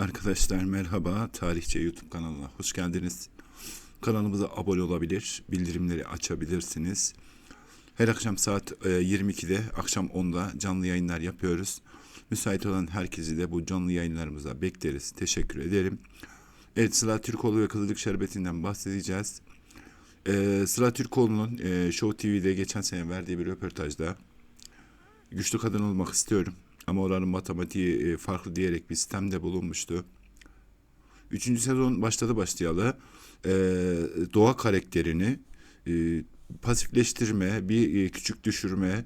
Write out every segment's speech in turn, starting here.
Arkadaşlar merhaba. Tarihçe YouTube kanalına hoş geldiniz. Kanalımıza abone olabilir, bildirimleri açabilirsiniz. Her akşam saat e, 22'de, akşam 10'da canlı yayınlar yapıyoruz. Müsait olan herkesi de bu canlı yayınlarımıza bekleriz. Teşekkür ederim. Evet Sıla Türkoğlu ve Kızılcık Şerbeti'nden bahsedeceğiz. E, Sıla Türkoğlu'nun e, Show TV'de geçen sene verdiği bir röportajda güçlü kadın olmak istiyorum. Ama oranın matematiği e, farklı diyerek bir sistemde bulunmuştu. Üçüncü sezon başladı başlayalı. E, doğa karakterini e, pasifleştirme, bir küçük düşürme,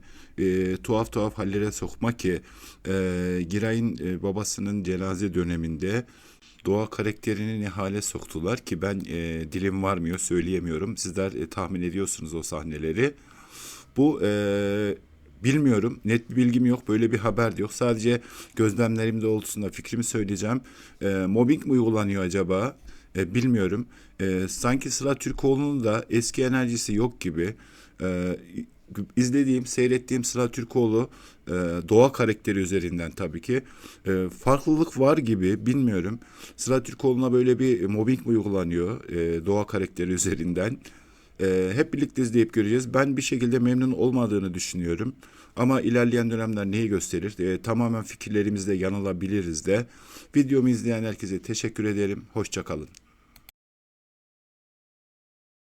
tuhaf tuhaf hallere sokma ki e, Giray'ın babasının cenaze döneminde doğa karakterini ne hale soktular ki ben e, dilim varmıyor söyleyemiyorum. Sizler e, tahmin ediyorsunuz o sahneleri. Bu e, bilmiyorum. Net bir bilgim yok. Böyle bir haber de yok. Sadece gözlemlerim doğrultusunda fikrimi söyleyeceğim. E, mobbing mi uygulanıyor acaba? E, bilmiyorum. E, sanki Sıla Türkoğlu'nun da eski enerjisi yok gibi. E, izlediğim, seyrettiğim Sıla Türkoğlu e, doğa karakteri üzerinden tabii ki e, farklılık var gibi bilmiyorum. Sıla Türkoğlu'na böyle bir mobbing mi uygulanıyor e, doğa karakteri üzerinden? E, hep birlikte izleyip göreceğiz. Ben bir şekilde memnun olmadığını düşünüyorum. Ama ilerleyen dönemler neyi gösterir? E, tamamen fikirlerimizde yanılabiliriz de. Videomu izleyen herkese teşekkür ederim. Hoşçakalın.